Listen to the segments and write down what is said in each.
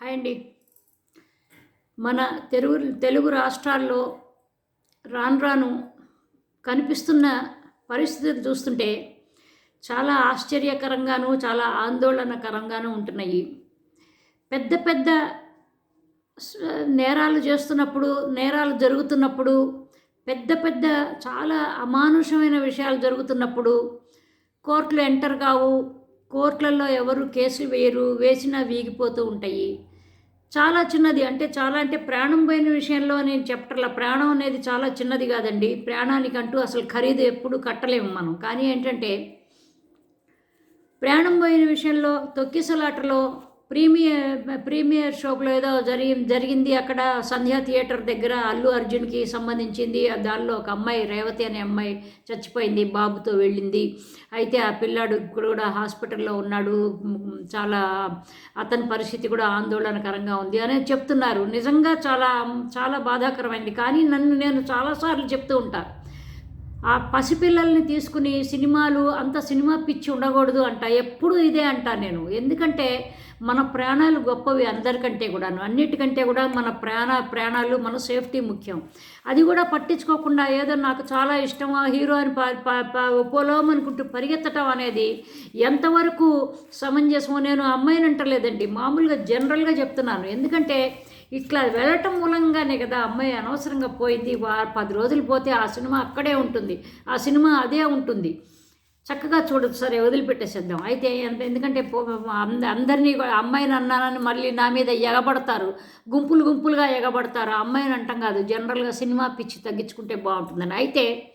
Hi అండి. మన తెలుగు తెలుగు రాష్ట్రాల్లో రాను రాను కనిపిస్తున్న పరిస్థితులు చూస్తుంటే చాలా ఆశ్చర్యకరంగాను చాలా ఆందోళనకరంగాను ఉంటున్నాయి. పెద్ద పెద్ద నేరాలు చేస్తున్నప్పుడు నేరాలు జరుగుతున్నప్పుడు పెద్ద పెద్ద చాలా అమానుషమైన విషయాలు జరుగుతున్నప్పుడు కోర్టులు ఎంటర్ కావు కోర్టులలో ఎవరు కేసులు వేయరు వేసినా వీగిపోతూ ఉంటాయి. చాలా చిన్నది. అంటే చాలా అంటే ప్రాణం పోయిన విషయంలో నేను చెప్పట్లా. ప్రాణం అనేది చాలా చిన్నది కాదండి. ప్రాణానికంటూ అసలు ఖరీదు ఎప్పుడు కట్టలేము మనం. కానీ ఏంటంటే ప్రాణం పోయిన విషయంలో తొక్కిసలాటలో ప్రీమియర్ ప్రీమియర్ షోలో ఏదో జరిగి జరిగింది. అక్కడ సంధ్యా థియేటర్ దగ్గర అల్లు అర్జున్కి సంబంధించింది. దానిలో ఒక అమ్మాయి రేవతి అనే అమ్మాయి చచ్చిపోయింది బాబుతో వెళ్ళింది. అయితే ఆ పిల్లాడు కూడా హాస్పిటల్లో ఉన్నాడు. చాలా అతని పరిస్థితి కూడా ఆందోళనకరంగా ఉంది అని చెప్తున్నారు. నిజంగా చాలా చాలా బాధాకరమైంది. కానీ నన్ను నేను చాలాసార్లు చెప్తూ ఉంటాను ఆ పసిపిల్లల్ని తీసుకుని సినిమాలు అంత సినిమా పిచ్చి ఉండకూడదు అంట. ఎప్పుడు ఇదే అంట నేను. ఎందుకంటే మన ప్రాణాలు గొప్పవి అందరికంటే కూడాను. అన్నిటికంటే కూడా మన ప్రాణ ప్రాణాలు మన సేఫ్టీ ముఖ్యం. అది కూడా పట్టించుకోకుండా ఏదో నాకు చాలా ఇష్టం ఆ హీరో అని పోలోం అనుకుంటూ పరిగెత్తటం అనేది ఎంతవరకు సమంజసమో నేను అమ్మాయిని అంటలేదండి. మామూలుగా జనరల్గా చెప్తున్నాను. ఎందుకంటే ఇట్లా వెళ్ళటం మూలంగానే కదా అమ్మాయి అనవసరంగా పోయింది. వా పది రోజులు పోతే ఆ సినిమా అక్కడే ఉంటుంది. ఆ సినిమా అదే ఉంటుంది. చక్కగా చూడొచ్చు. సరే వదిలిపెట్టేసేద్దాం. అయితే ఎంత- ఎందుకంటే పో- అంద అందరినీ అమ్మాయిని అన్నానని మళ్ళీ నా మీద ఎగబడతారు. గుంపులు గుంపులుగా ఎగబడతారు. అమ్మాయిని అంటాం కాదు. జనరల్గా సినిమా పిచ్చి తగ్గించుకుంటే బాగుంటుందని. అయితే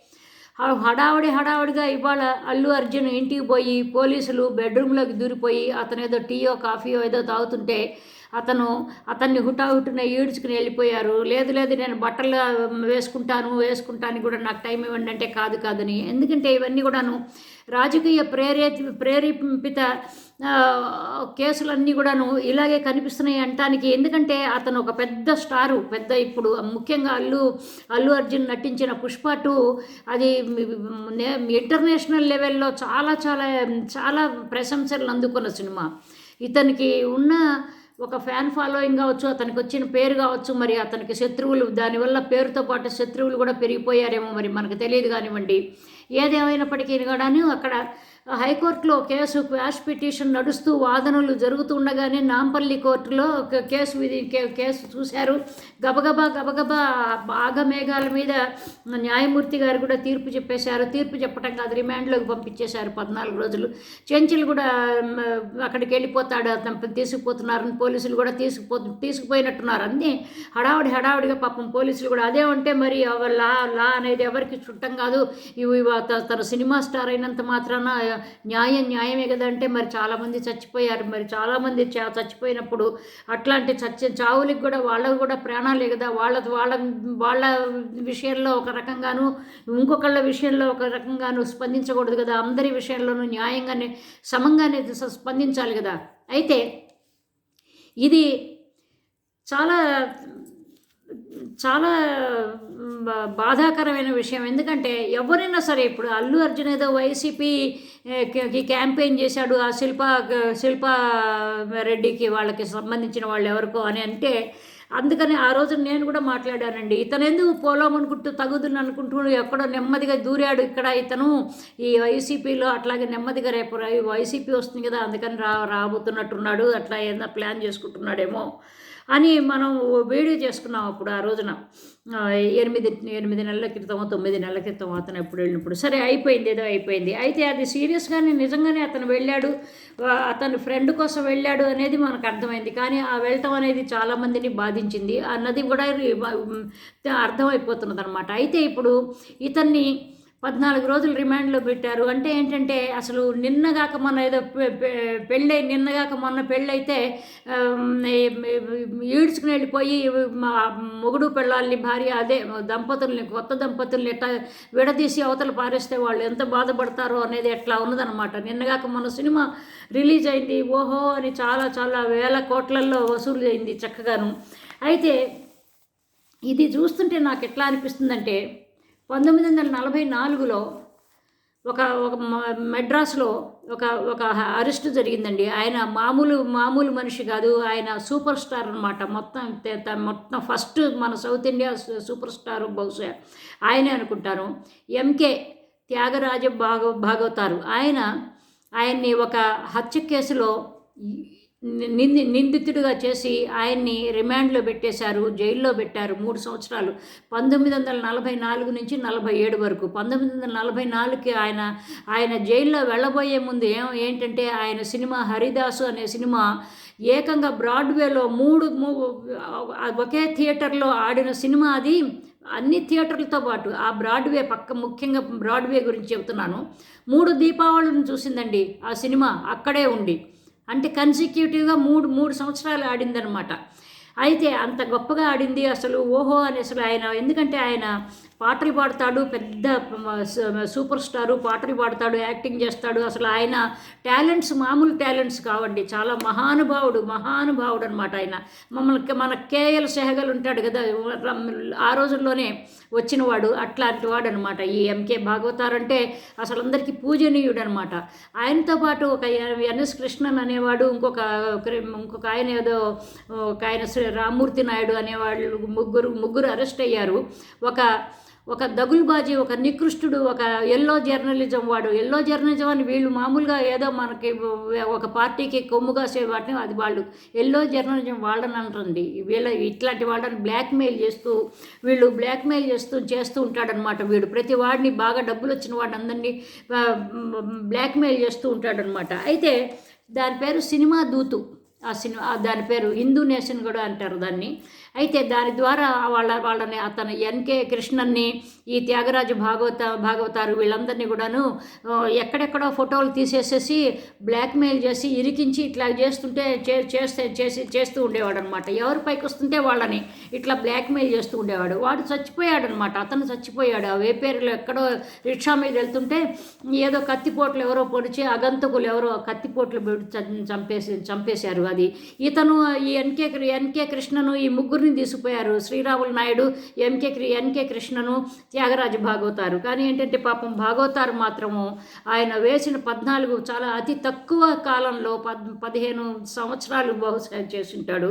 హ- హడావుడి హడావుడిగా ఇవాళ అల్లు అర్జున్ ఇంటికి పోయి పోలీసులు బెడ్రూమ్లోకి దూరిపోయి అతను ఏదో టీయో కాఫీయో ఏదో తాగుతుంటే అతను అతన్ని హుటాహుటిన ఈడ్చుకుని వెళ్ళిపోయారు. లేదు లేదు నేను బట్టలు వేసుకుంటాను వేసుకుంటాను కూడా నాకు టైం ఇవ్వండి అంటే కాదు కాదని. ఎందుకంటే ఇవన్నీ కూడాను రాజకీయ ప్రేరే ప్రేరేపిత కేసులన్నీ కూడాను ఇలాగే కనిపిస్తున్నాయి అంటానికి. ఎందుకంటే అతను ఒక పెద్ద స్టారు పెద్ద ఇప్పుడు ముఖ్యంగా అల్లు అల్లు అర్జున్ నటించిన పుష్ప టూ అది నే- ఇంటర్నేషనల్ లెవెల్లో చాలా చాలా చాలా ప్రశంసలు అందుకున్న సినిమా. ఇతనికి ఉన్న ఒక ఫ్యాన్ ఫాలోయింగ్ కావచ్చు అతనికి వచ్చిన పేరు కావచ్చు మరి అతనికి శత్రువులు దానివల్ల పేరుతో పాటు శత్రువులు కూడా పెరిగిపోయారేమో మరి మనకు తెలియదు కానివ్వండి. ఏదేమైనప్పటికీ కూడాను అక్కడ హైకోర్టులో కేసు క్వాష్ పిటిషన్ నడుస్తూ వాదనలు జరుగుతుండగానే నాంపల్లి కోర్టులో ఒక కేసు విధి కేసు చూశారు. గబగబా గబగబా భాగమేఘాల మీద న్యాయమూర్తి గారు కూడా తీర్పు చెప్పేశారు. తీర్పు చెప్పడం కాదు రిమాండ్లోకి పంపించేశారు పద్నాలుగు రోజులు. చెంచులు కూడా అక్కడికి వెళ్ళిపోతాడు తీసుకుపోతున్నారని పోలీసులు కూడా తీసుకుపో తీసుకుపోయినట్టున్నారు. అన్నీ హడావుడి హడావుడిగా పాపం పోలీసులు కూడా అదే ఉంటే మరి లా లా అనేది ఎవరికి చుట్టం కాదు. ఇవి తన సినిమా స్టార్ అయినంత మాత్రాన న్యాయం న్యాయమే కదా అంటే మరి చాలామంది చచ్చిపోయారు. మరి చాలామంది చా చచ్చిపోయినప్పుడు అట్లాంటి చచ్చి చావులకి కూడా వాళ్ళకు కూడా ప్రాణాలే కదా. వాళ్ళ వాళ్ళ వాళ్ళ విషయంలో ఒక రకంగాను ఇంకొకళ్ళ విషయంలో ఒక రకంగాను స్పందించకూడదు కదా. అందరి విషయంలోనూ న్యాయంగానే సమంగానే స- స్పందించాలి కదా. అయితే ఇది చాలా చాలా బా- బాధాకరమైన విషయం. ఎందుకంటే ఎవరైనా సరే ఇప్పుడు అల్లు అర్జున్ ఏదో వైసీపీకి క్యాంపెయిన్ చేశాడు ఆ శిల్ప శిల్ప రెడ్డికి వాళ్ళకి సంబంధించిన వాళ్ళు ఎవరికో అని అంటే అందుకని ఆ రోజు నేను కూడా మాట్లాడానండి. ఇతను ఎందుకు పోలాం అనుకుంటూ తగుదుని అనుకుంటూ ఎక్కడో నెమ్మదిగా దూరాడు. ఇక్కడ ఇతను ఈ వైసీపీలో అట్లాగే నెమ్మదిగా రేపు వైసీపీ వస్తుంది కదా అందుకని రా రాబోతున్నట్టున్నాడు అట్లా ఏదైనా ప్లాన్ చేసుకుంటున్నాడేమో అని మనం వీడియో చేసుకున్నాం అప్పుడు ఆ రోజున. ఎనిమిది ఎనిమిది నెలల క్రితమో తొమ్మిది నెలల క్రితం అతను ఎప్పుడు వెళ్ళినప్పుడు. సరే అయిపోయింది ఏదో అయిపోయింది. అయితే అది సీరియస్గానే నిజంగానే అతను వెళ్ళాడు. అతని అతను ఫ్రెండ్ కోసం వెళ్ళాడు అనేది మనకు అర్థమైంది. కానీ ఆ వెళ్ళటం అనేది చాలామందిని బాధించింది. అన్నది కూడా అర్థమైపోతున్నది అనమాట అయితే ఇప్పుడు ఇతన్ని పద్నాలుగు రోజులు రిమాండ్లో పెట్టారు. అంటే ఏంటంటే అసలు నిన్నగాక మొన్న ఏదో పెళ్ళై నిన్నగాక మొన్న పెళ్ళైతే ఈడ్చుకుని వెళ్ళిపోయి మా మొగుడు పెళ్ళాలని భార్య అదే దంపతుల్ని కొత్త దంపతుల్ని ఎట్లా విడదీసి అవతలు పారేస్తే వాళ్ళు ఎంత బాధపడతారో అనేది ఎట్లా ఉన్నదనమాట నిన్నగాక మొన్న సినిమా రిలీజ్ అయింది. ఓహో అని చాలా చాలా వేల కోట్లల్లో వసూలు అయింది చక్కగాను. అయితే ఇది చూస్తుంటే నాకు ఎట్లా అనిపిస్తుందంటే పంతొమ్మిది వందల నలభై నాలుగులో ఒక ఒక మ- మెడ్రాస్లో ఒక ఒక అరెస్ట్ జరిగిందండి. ఆయన మామూలు మామూలు మనిషి కాదు. ఆయన సూపర్ స్టార్ అనమాట మొత్తం మొత్తం ఫస్ట్ మన సౌత్ ఇండియా సూపర్ స్టార్ బహుశా ఆయనే అనుకుంటాను ఎంకే త్యాగరాజ భాగవ భాగవతారు. ఆయన ఆయన్ని ఒక హత్య కేసులో నింది నిందితుడిగా చేసి ఆయన్ని రిమాండ్లో పెట్టేశారు జైల్లో పెట్టారు మూడు సంవత్సరాలు. పంతొమ్మిది వందల నలభై నాలుగు నుంచి నలభై ఏడు వరకు. పంతొమ్మిది వందల నలభై నాలుగుకి ఆయన ఆయన జైల్లో వెళ్ళబోయే ముందు ఏం ఏంటంటే ఆయన సినిమా హరిదాసు అనే సినిమా ఏకంగా బ్రాడ్వేలో మూడు ఒకే థియేటర్లో ఆడిన సినిమా అది. అన్ని థియేటర్లతో పాటు ఆ బ్రాడ్వే పక్క ముఖ్యంగా బ్రాడ్వే గురించి చెబుతున్నాను. మూడు దీపావళిని చూసిందండి ఆ సినిమా అక్కడే ఉండి. అంటే కన్సిక్యూటివ్గా మూడు మూడు సంవత్సరాలు ఆడిందనమాట అయితే అంత గొప్పగా ఆడింది అసలు ఓహో అని అసలు ఆయన ఎందుకంటే ఆయన పాటలు పాడతాడు పెద్ద సూపర్ స్టారు పాటలు పాడతాడు యాక్టింగ్ చేస్తాడు. అసలు ఆయన టాలెంట్స్ మామూలు టాలెంట్స్ కావండి. చాలా మహానుభావుడు మహానుభావుడు అనమాట ఆయన. మమ్మల్ని మన కేఎల్ సెహగల్ ఉంటాడు కదా ఆ రోజుల్లోనే వచ్చినవాడు అట్లాంటి వాడు అనమాట ఈ ఎంకే భాగవతార్ అంటే అసలు అందరికీ పూజనీయుడు అనమాట ఆయనతో పాటు ఒక ఎన్ఎస్ కృష్ణన్ అనేవాడు ఇంకొక ఇంకొక ఆయన ఏదో ఒక ఆయన శ్రీ రామ్మూర్తి నాయుడు అనేవాళ్ళు ముగ్గురు ముగ్గురు అరెస్ట్ అయ్యారు. ఒక ఒక దగులుబాజీ ఒక నికృష్టుడు ఒక ఎల్లో జర్నలిజం వాడు. ఎల్లో జర్నలిజం అని వీళ్ళు మామూలుగా ఏదో మనకి ఒక పార్టీకి కొమ్ముగా వాటిని అది వాళ్ళు. ఎల్లో జర్నలిజం వాళ్ళని అంటుంది వీళ్ళ ఇట్లాంటి వాళ్ళని బ్లాక్మెయిల్ చేస్తూ వీళ్ళు బ్లాక్మెయిల్ చేస్తూ చేస్తూ ఉంటాడనమాట వీడు. ప్రతి వాడిని బాగా డబ్బులు వచ్చిన వాడిని అందరినీ బ్లాక్మెయిల్ చేస్తూ ఉంటాడనమాట. అయితే దాని పేరు సినిమా దూతు. ఆ సినిమా దాని పేరు హిందూ నేషన్ కూడా అంటారు దాన్ని. అయితే దాని ద్వారా వాళ్ళ వాళ్ళని అతను ఎన్కే కృష్ణన్ని ఈ త్యాగరాజు భాగవత భాగవతారు వీళ్ళందరినీ కూడాను ఎక్కడెక్కడో ఫోటోలు తీసేసేసి బ్లాక్మెయిల్ చేసి ఇరికించి ఇట్లా చేస్తుంటే చే చేస్తే చేసి చేస్తూ ఉండేవాడు అనమాట ఎవరి పైకి వస్తుంటే వాళ్ళని ఇట్లా బ్లాక్మెయిల్ చేస్తూ ఉండేవాడు. వాడు చచ్చిపోయాడు అనమాట అతను చచ్చిపోయాడు. ఆ వేపేరులో ఎక్కడో రిక్షా మీద వెళ్తుంటే ఏదో కత్తిపోట్లు ఎవరో పొడిచి అగంతకులు ఎవరో కత్తిపోట్లు చంపేసి చంపేశారు. అది. ఇతను ఈ ఎన్కే ఎన్కే కృష్ణను ఈ ముగ్గురిని తీసుకుపోయారు. శ్రీరాములు నాయుడు ఎంకే ఎన్కే కృష్ణను త్యాగరాజు భాగవతారు. కానీ ఏంటంటే పాపం భాగవతారు మాత్రము ఆయన వేసిన పద్నాలుగు చాలా అతి తక్కువ కాలంలో పద్ పదిహేను సంవత్సరాలు బహుశా చేసింటాడు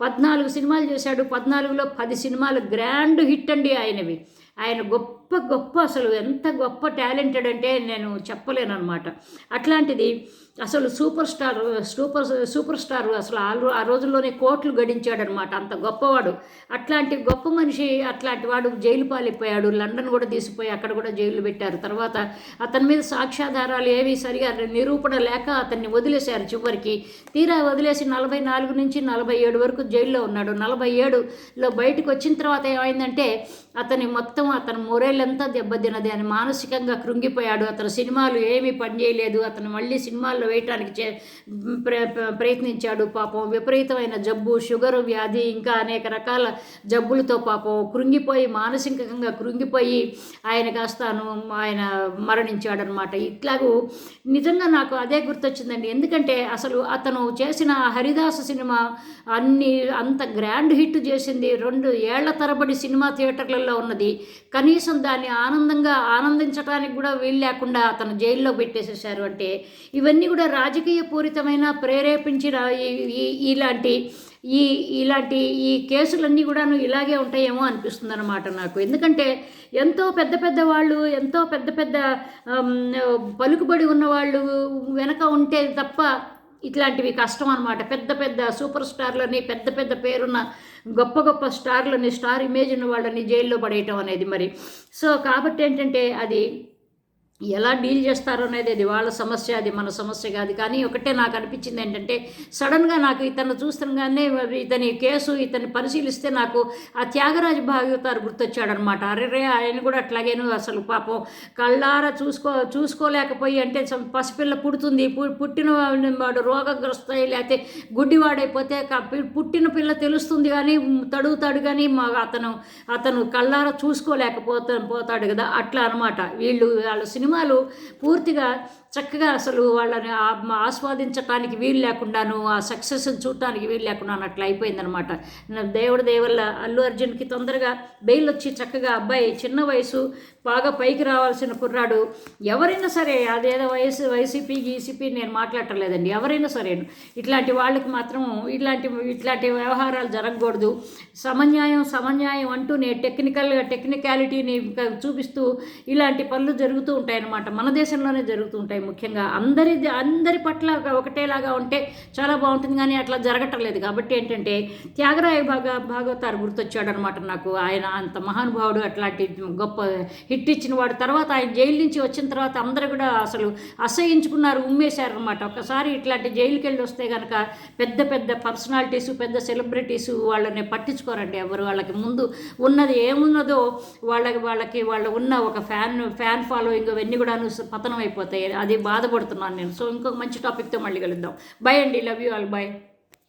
పద్నాలుగు సినిమాలు చేశాడు. పద్నాలుగులో పది సినిమాలు గ్రాండ్ హిట్ అండి ఆయనవి. ఆయన గొప్ప గొప్ప గొప్ప అసలు ఎంత గొప్ప టాలెంటెడ్ అంటే నేను చెప్పలేను అనమాట అట్లాంటిది అసలు super star super super star అసలు ఆ ఆ రోజుల్లోనే కోట్లు గడించాడనమాట అంత గొప్పవాడు. అట్లాంటి గొప్ప మనిషి అట్లాంటి వాడు జైలు పాలిపోయాడు లండన్ కూడా తీసిపోయి అక్కడ కూడా జైలు పెట్టారు. తర్వాత అతని మీద సాక్ష్యాధారాలు ఏవి సరిగా నిరూపణ లేక అతన్ని వదిలేశారు చివరికి. తీరా వదిలేసి నలభై నాలుగు నుంచి నలభై ఏడు వరకు జైల్లో ఉన్నాడు. నలభై ఏడులో బయటకు వచ్చిన తర్వాత ఏమైందంటే అతని మొత్తం అతను మొరేల్ మొరేళ్ళంతా దెబ్బతిన్నది అని మానసికంగా కృంగిపోయాడు అతను. సినిమాలు ఏమీ పనిచేయలేదు అతను మళ్ళీ సినిమాల్లో వేయటానికి చే ప్రయత్నించాడు. పాపం విపరీతమైన జబ్బు షుగర్ వ్యాధి ఇంకా అనేక రకాల జబ్బులతో పాపం కృంగిపోయి మానసికంగా కృంగిపోయి ఆయన కాస్తాను ఆయన మరణించాడనమాట ఇట్లాగూ నిజంగా నాకు అదే గుర్తొచ్చిందండి. ఎందుకంటే అసలు అతను చేసిన హరిదాస సినిమా అన్ని అంత గ్రాండ్ హిట్ చేసింది. రెండు ఏళ్ళ తరబడి సినిమా థియేటర్లలో ఉన్నది. కనీసం దాన్ని ఆనందంగా ఆనందించడానికి కూడా వీలు లేకుండా అతను జైల్లో పెట్టేసేసారు అంటే ఇవన్నీ కూడా రాజకీయ పూరితమైన ప్రేరేపించిన ఈ- ఇలాంటి ఈ ఇలాంటి ఈ కేసులన్నీ కూడాను ఇలాగే ఉంటాయేమో అనిపిస్తుంది అనమాట నాకు. ఎందుకంటే ఎంతో పెద్ద పెద్ద వాళ్ళు ఎంతో పెద్ద పెద్ద పలుకుబడి ఉన్న వాళ్ళు వెనక ఉంటే తప్ప ఇట్లాంటివి కష్టం అనమాట పెద్ద పెద్ద సూపర్ స్టార్లని పెద్ద పెద్ద పేరున్న గొప్ప గొప్ప స్టార్లని స్టార్ ఇమేజ్ ఉన్న వాళ్ళని జైల్లో పడేయటం అనేది మరి. సో కాబట్టి ఏంటంటే అది ఎలా డీల్ చేస్తారో అనేది అది వాళ్ళ సమస్య అది మన సమస్య కాదు. కానీ ఒకటే నాకు అనిపించింది ఏంటంటే సడన్గా నాకు ఇతను చూస్తుండగానే ఇతని కేసు ఇతన్ని పరిశీలిస్తే నాకు ఆ త్యాగరాజ భాగవతారు గుర్తొచ్చాడనమాట అరే ఆయన కూడా అట్లాగేను అసలు పాపం. కళ్ళారా చూసుకో చూసుకోలేకపోయి అంటే పసిపిల్ల పుడుతుంది. పు- పుట్టిన వాడు రోగగ్రస్త లేకపోతే గుడ్డివాడైపోతే పుట్టిన పిల్ల తెలుస్తుంది కానీ తడుగుతాడు కానీ మా అతను అతను కళ్ళారా చూసుకోలేకపోతా పోతాడు కదా. అట్లా అనమాట వీళ్ళు వాళ్ళ సినిమా సినిమాలు పూర్తిగా చక్కగా అసలు వాళ్ళని ఆస్వాదించటానికి ఆస్వాదించడానికి వీలు లేకుండాను ఆ సక్సెస్ని చూడటానికి వీలు లేకుండా అట్లా అయిపోయిందనమాట దేవుడి దేవల్ల అల్లు అర్జున్కి తొందరగా బెయిల్ వచ్చి చక్కగా అబ్బాయి చిన్న వయసు బాగా పైకి రావాల్సిన కుర్రాడు. ఎవరైనా సరే అదేదో వయసు వైసీపీ గీసీపీ నేను మాట్లాడలేదండి ఎవరైనా సరే ఇట్లాంటి వాళ్ళకి మాత్రం ఇట్లాంటి ఇట్లాంటి వ్యవహారాలు జరగకూడదు. సమన్యాయం సమన్యాయం అంటూ నేను టెక్నికల్గా టెక్నికాలిటీని చూపిస్తూ ఇలాంటి పనులు జరుగుతూ ఉంటాయి. ఉంటాయన్నమాట. మన దేశంలోనే జరుగుతుంటాయి ముఖ్యంగా. అందరి అందరి పట్ల ఒకటేలాగా ఉంటే చాలా బాగుంటుంది కానీ అట్లా జరగటం లేదు. కాబట్టి ఏంటంటే త్యాగరాయ భాగ భాగవతారు గుర్తొచ్చాడు అనమాట నాకు. ఆయన అంత మహానుభావుడు అట్లాంటి గొప్ప హిట్ ఇచ్చిన వాడు. తర్వాత ఆయన జైలు నుంచి వచ్చిన తర్వాత అందరూ కూడా అసలు అసహించుకున్నారు ఉమ్మేశారనమాట ఒకసారి ఇట్లాంటి జైలుకి వెళ్ళి వస్తే కనుక పెద్ద పెద్ద పర్సనాలిటీస్ పెద్ద సెలబ్రిటీస్ వాళ్ళని పట్టించుకోరండి ఎవరు. వాళ్ళకి ముందు ఉన్నది ఏమున్నదో వాళ్ళకి వాళ్ళకి వాళ్ళ ఉన్న ఒక ఫ్యాన్ ఫ్యాన్ ఫాలోయింగ్ అవన్నీ కూడా పతనం అయిపోతాయి. అది బాధపడుతున్నాను నేను. సో ఇంకొక మంచి టాపిక్తో మళ్ళీ కలుద్దాం. బై అండి. Love you all by